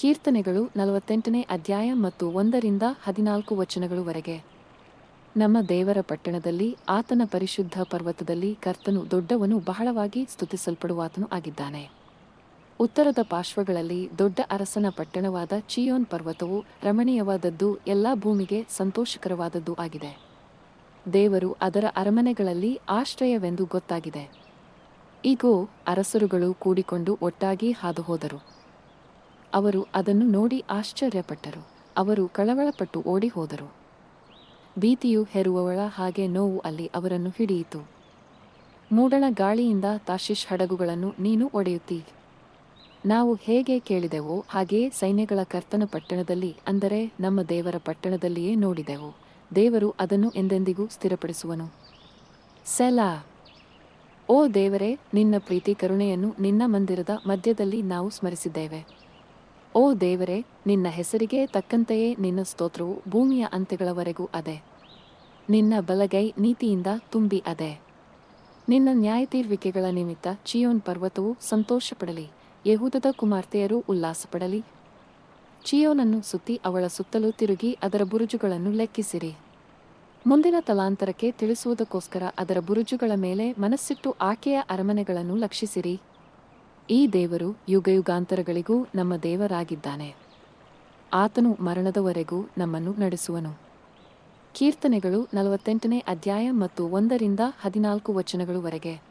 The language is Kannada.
ಕೀರ್ತನೆಗಳು ನಲವತ್ತೆಂಟನೇ ಅಧ್ಯಾಯ ಮತ್ತು ಒಂದರಿಂದ ಹದಿನಾಲ್ಕು ವಚನಗಳವರೆಗೆ. ನಮ್ಮ ದೇವರ ಪಟ್ಟಣದಲ್ಲಿ, ಆತನ ಪರಿಶುದ್ಧ ಪರ್ವತದಲ್ಲಿ ಕರ್ತನು ದೊಡ್ಡವನು ಬಹಳವಾಗಿ ಸ್ತುತಿಸಲ್ಪಡುವಾತನು ಆಗಿದ್ದಾನೆ. ಉತ್ತರದ ಪಾರ್ಶ್ವಗಳಲ್ಲಿ ದೊಡ್ಡ ಅರಸನ ಪಟ್ಟಣವಾದ ಚಿಯೋನ್ ಪರ್ವತವು ರಮಣೀಯವಾದದ್ದು, ಎಲ್ಲಾ ಭೂಮಿಗೆ ಸಂತೋಷಕರವಾದದ್ದು ಆಗಿದೆ. ದೇವರು ಅದರ ಅರಮನೆಗಳಲ್ಲಿ ಆಶ್ರಯವೆಂದು ಗೊತ್ತಾಗಿದೆ. ಈಗೋ ಅರಸರುಗಳು ಕೂಡಿಕೊಂಡು ಒಟ್ಟಾಗಿ ಹಾದುಹೋದರು. ಅವರು ಅದನ್ನು ನೋಡಿ ಆಶ್ಚರ್ಯಪಟ್ಟರು. ಅವರು ಕಳವಳಪಟ್ಟು ಓಡಿ ಹೋದರು ಭೀತಿಯು ಹೆರುವವಳ ಹಾಗೆ ನೋವು ಅಲ್ಲಿ ಅವರನ್ನು ಹಿಡಿಯಿತು. ಮೂಡಣ ಗಾಳಿಯಿಂದ ತಾಶಿಷ್ ಹಡಗುಗಳನ್ನು ನೀನು ಒಡೆಯುತ್ತೀ. ನಾವು ಹೇಗೆ ಕೇಳಿದೆವೋ ಹಾಗೆಯೇ ಸೈನ್ಯಗಳ ಕರ್ತನ ಪಟ್ಟಣದಲ್ಲಿ ಅಂದರೆ ನಮ್ಮ ದೇವರ ಪಟ್ಟಣದಲ್ಲಿಯೇ ನೋಡಿದೆವು. ದೇವರು ಅದನ್ನು ಎಂದೆಂದಿಗೂ ಸ್ಥಿರಪಡಿಸುವನು. ಸೆಲಾ! ಓ ದೇವರೇ, ನಿನ್ನ ಪ್ರೀತಿ, ಕರುಣೆಯನ್ನು ನಿನ್ನ ಮಂದಿರದ ಮಧ್ಯದಲ್ಲಿ ನಾವು ಸ್ಮರಿಸಿದ್ದೇವೆ. ಓ ದೇವರೇ, ನಿನ್ನ ಹೆಸರಿಗೆ ತಕ್ಕಂತೆಯೇ ನಿನ್ನ ಸ್ತೋತ್ರವು ಭೂಮಿಯ ಅಂತ್ಯಗಳವರೆಗೂ ಅದೆ. ನಿನ್ನ ಬಲಗೈ ನೀತಿಯಿಂದ ತುಂಬಿ ಅದೆ. ನಿನ್ನ ನ್ಯಾಯತೀರ್ವಿಕೆಗಳ ನಿಮಿತ್ತ ಚಿಯೋನ್ ಪರ್ವತವು ಸಂತೋಷಪಡಲಿ, ಯಹೂದದ ಕುಮಾರ್ತೆಯರು ಉಲ್ಲಾಸಪಡಲಿ. ಚಿಯೋನನ್ನು ಸುತ್ತಿ ಅವಳ ಸುತ್ತಲೂ ತಿರುಗಿ ಅದರ ಬುರುಜುಗಳನ್ನು ಲೆಕ್ಕಿಸಿರಿ. ಮುಂದಿನ ತಲಾಂತರಕ್ಕೆ ತಿಳಿಸುವುದಕ್ಕೋಸ್ಕರ ಅದರ ಬುರುಜುಗಳ ಮೇಲೆ ಮನಸ್ಸಿಟ್ಟು ಆಕೆಯ ಅರಮನೆಗಳನ್ನು ಲಕ್ಷಿಸಿರಿ. ಈ ದೇವರು ಯುಗಯುಗಾಂತರಗಳಿಗೂ ನಮ್ಮ ದೇವರಾಗಿದ್ದಾನೆ. ಆತನು ಮರಣದವರೆಗೂ ನಮ್ಮನ್ನು ನಡೆಸುವನು. ಕೀರ್ತನೆಗಳು ನಲವತ್ತೆಂಟನೇ ಅಧ್ಯಾಯ ಮತ್ತು ಒಂದರಿಂದ ಹದಿನಾಲ್ಕು ವಚನಗಳುವರೆಗೆ